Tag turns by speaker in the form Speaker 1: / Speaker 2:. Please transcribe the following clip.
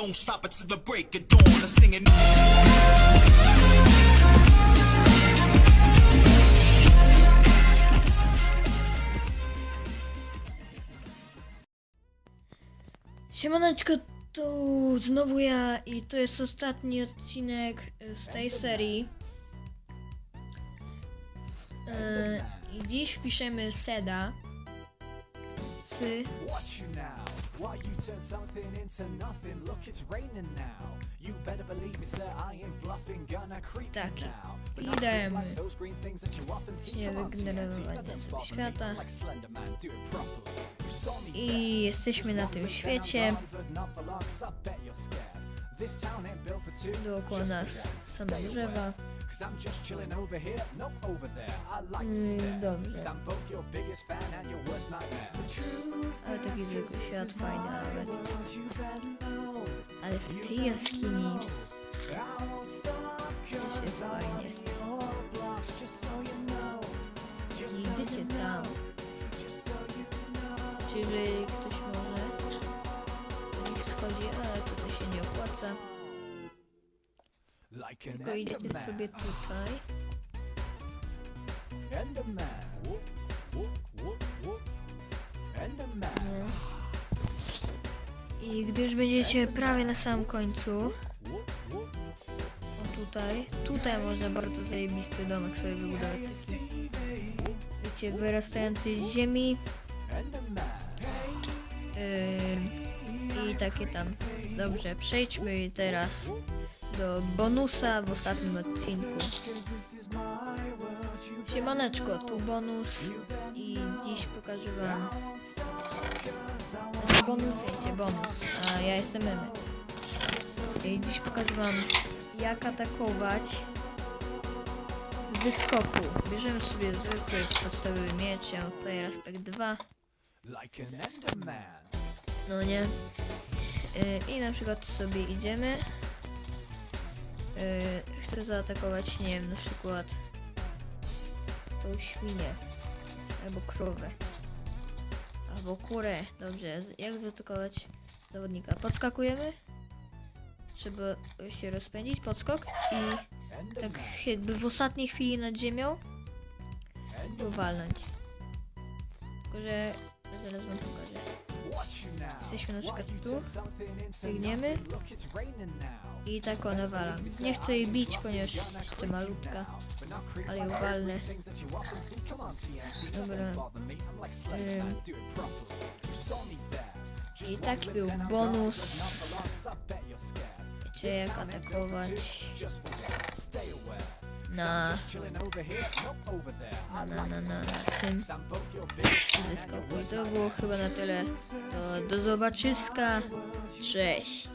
Speaker 1: don't stop until the break of dawn. I'm singing.
Speaker 2: Siemaneczko, tu znowu ja i to jest ostatni odcinek y, z tej serii. Y, I dziś wpiszemy Seda. Sy.
Speaker 3: Why you turn something into nothing? Look, it's raining now. You better believe me, sir. I ain't bluffing. Gonna creep
Speaker 2: Taki.
Speaker 3: now.
Speaker 2: I dajemy.
Speaker 3: see,
Speaker 2: wygenerowanie sobie świata. I jesteśmy na tym świecie. Dookoła nas same drzewa.
Speaker 3: 'Cause I'm just chilling over here, not over there. I like
Speaker 2: Mm,
Speaker 3: to stare.
Speaker 2: dobrze.
Speaker 3: I'm both your biggest fan and your worst nightmare. The truth
Speaker 2: Ale taki zwykły świat, fajny nawet. Ale w tej jaskini też jest fajnie. Nie idziecie tam. Czy jeżeli ktoś może, to niech schodzi, ale to się nie opłaca.
Speaker 3: Like
Speaker 2: Tylko idziecie sobie tutaj.
Speaker 3: Enderman. Whoop, whoop, whoop, whoop. Enderman.
Speaker 2: I gdy już będziecie prawie na samym końcu, o tutaj, tutaj można bardzo zajebisty domek sobie wybudować taki. Wiecie, wyrastający z ziemi yy, i takie tam. Dobrze, przejdźmy teraz do bonusa w ostatnim odcinku. Siemaneczko, tu bonus i dziś pokażę wam znaczy bonus, wiecie, bonus, a ja jestem Emmet. I dziś pokażę wam jak atakować z wyskoku. Bierzemy sobie zwykły podstawowy miecz, ja mam Player Aspect 2.
Speaker 3: Like an Enderman.
Speaker 2: No nie. Yy, I na przykład sobie idziemy. Yy, chcę zaatakować, nie wiem, na przykład tą świnię. Albo krowę. Albo kurę. Dobrze, jak zaatakować zawodnika? Podskakujemy. Trzeba się rozpędzić, podskok i tak jakby w ostatniej chwili nad ziemią walnąć. Tylko, że Jesteśmy na przykład tu, biegniemy. I tak ona wala. Nie chcę jej bić, ponieważ jeszcze malutka. Ale ją walnę. Dobra. Ym. I taki był bonus. Wiecie jak atakować na, na, na, na, na, na tym wyskoku. I to było chyba na tyle. To do zobaczyska. Cześć.